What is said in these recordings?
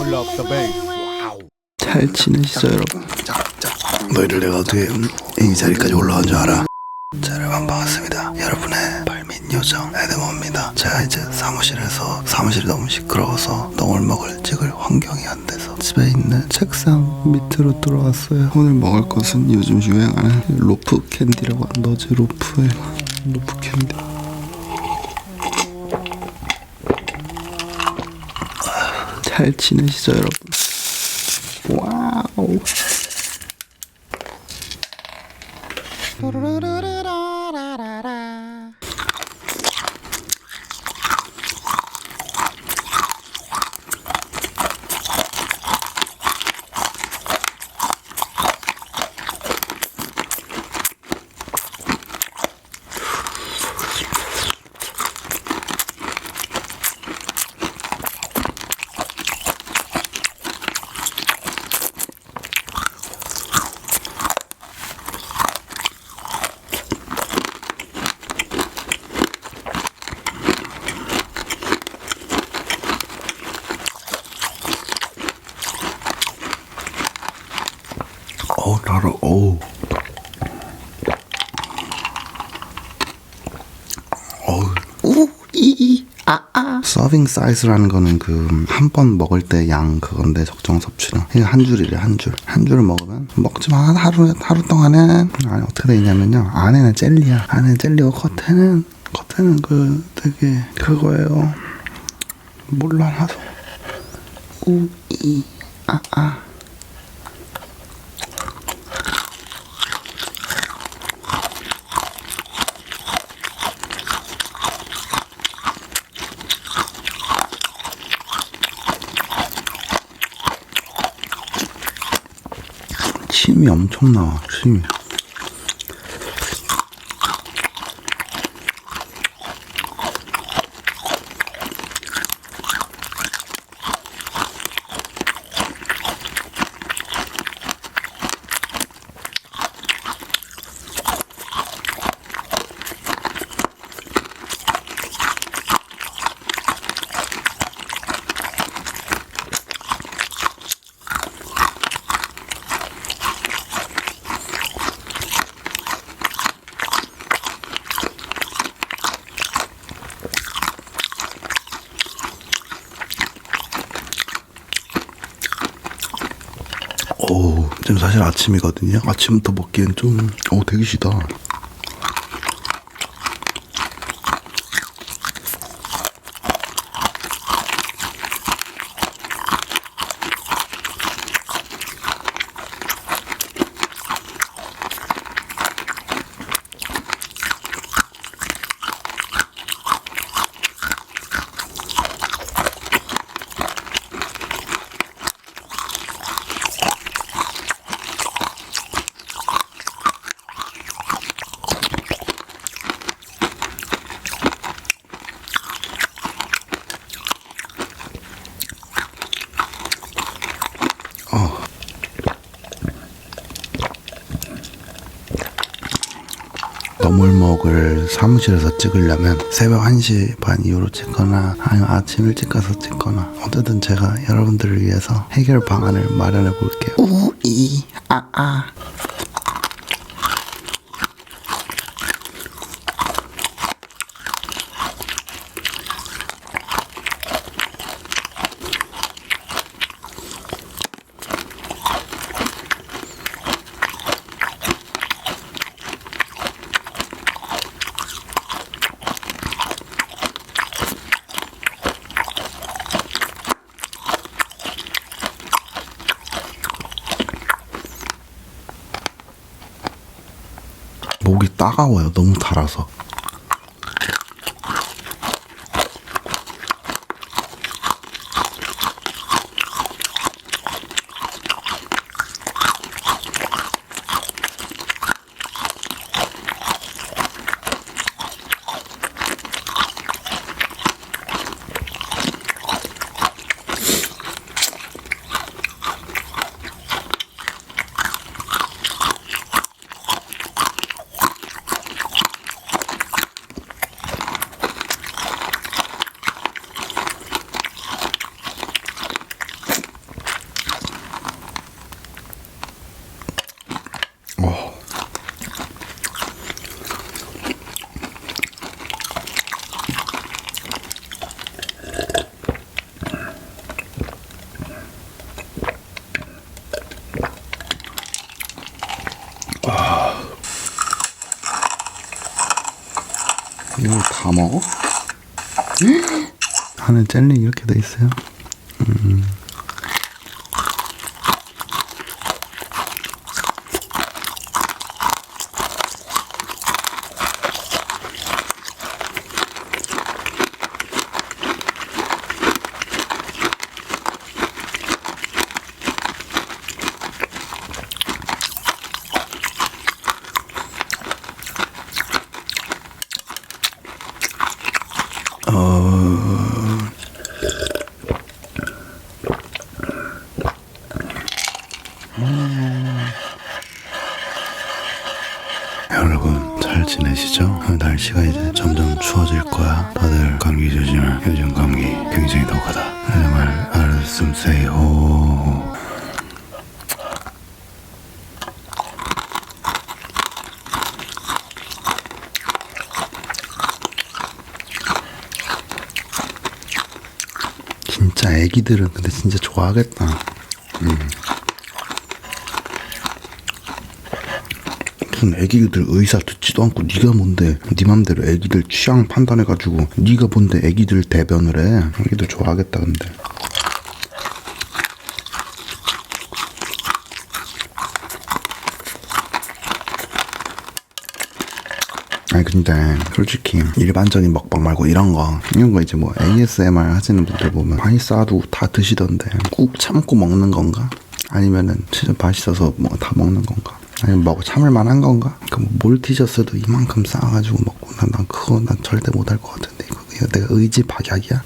pull up the bass. 잘 지내시죠 여러분? 너희들 내가 어떻게 이 자리까지 올라온 줄 알아? 자 여러분 반갑습니다 여러분의 발밑 요정 에드머입니다 제가 이제 사무실에서 사무실이 너무 시끄러워서 너울 먹을 찍을 환경이 안 돼서 집에 있는 책상 밑으로 들어왔어요 오늘 먹을 것은 요즘 유행하는 로프 캔디라고 하는 너즈 로프의 로프 캔디 잘 지내시죠 여러분? 와우 나를 어우 어우 우이 아 아. 서빙 사이즈라는 거는 그 한 번 먹을 때 양 그건데 적정 섭취량 이게 한 줄이래 한 줄. 한 줄을 먹으면 먹지만 하루 하루 동안은 아니 어떻게 돼 있냐면요. 안에는 젤리야. 안에 젤리고 겉에는 겉에는 그 되게 그거예요. 몰라 나도 우이 아 아 침이 엄청 나와 침이 오 지금 사실 아침이거든요. 아침부터 먹기엔 좀 오 되게 시다 너물먹을 사무실에서 찍으려면 새벽 1시 반 이후로 찍거나 아니면 아침 일찍 가서 찍거나 어쨌든 제가 여러분들을 위해서 해결 방안을 마련해 볼게요. 우이 아아 목이 따가워요. 너무 달아서 먹어? 안에 젤리 이렇게 돼 있어요. 음. 여러분 잘 지내시죠? 날씨가 이제 점점 추워질 거야. 다들 감기 조심해. 요즘 감기 굉장히 독하다. 정말 알숨세요. 진짜 애기들은 근데 진짜 좋아하겠다. 무슨 애기들 의사 듣지도 않고 네가 뭔데 네 맘대로 애기들 취향 판단해가지고 네가 뭔데 애기들 대변을 해 애기들 좋아하겠다 근데 아니 근데 솔직히 일반적인 먹방 말고 이런 거 이런 거 이제 뭐 ASMR 하시는 분들 보면 많이 싸도 다 드시던데 꾹 참고 먹는 건가? 아니면은 진짜 맛있어서 뭐 다 먹는 건가? 아니면 먹어 참을 만한 건가? 그뭘 티셔츠도 이만큼 쌓아가지고 먹고 난, 난 그거 난 절대 못할 것 같은데 이거 내가 의지 박약이야?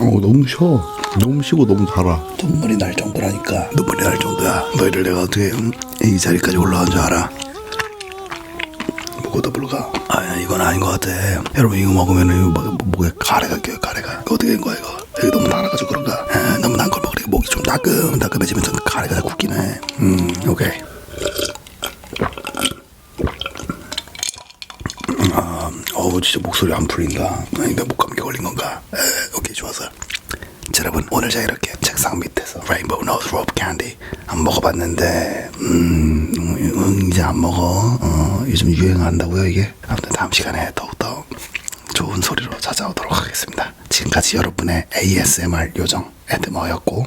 어 너무 쉬워 너무 쉬고 너무 달아. 눈물이 날 정도라니까. 눈물이 날 정도야. 너희를 내가 어떻게 음, 이 자리까지 올라온 줄 알아? 뭐고도 불가? 아 이건 아닌 것 같아. 여러분 이거 먹으면 목, 목에 가래가 껴요 가래가? 이거 어떻게 된 거야 이거? 이거 너무 달아가지고 그런가? 아, 너무 단걸 먹으니까 목이 좀 따끔 따끔해지면서 가래가 다 굳기네 음 오케이. 아, 어우 진짜 목소리 안 풀린다. 아니 내목 감기 걸린 건가? 에, 오케이 좋았어 자, 여러분 오늘 제가 이렇게 책상 밑에서 레인보우 노즈 로프 캔디 안 먹어봤는데 음, 음 이제 안 먹어. 어, 요즘 유행한다고요 이게? 아무튼 다음 시간에 더욱더 좋은 소리로 찾아오도록 하겠습니다. 지금까지 여러분의 ASMR 요정 에드머였고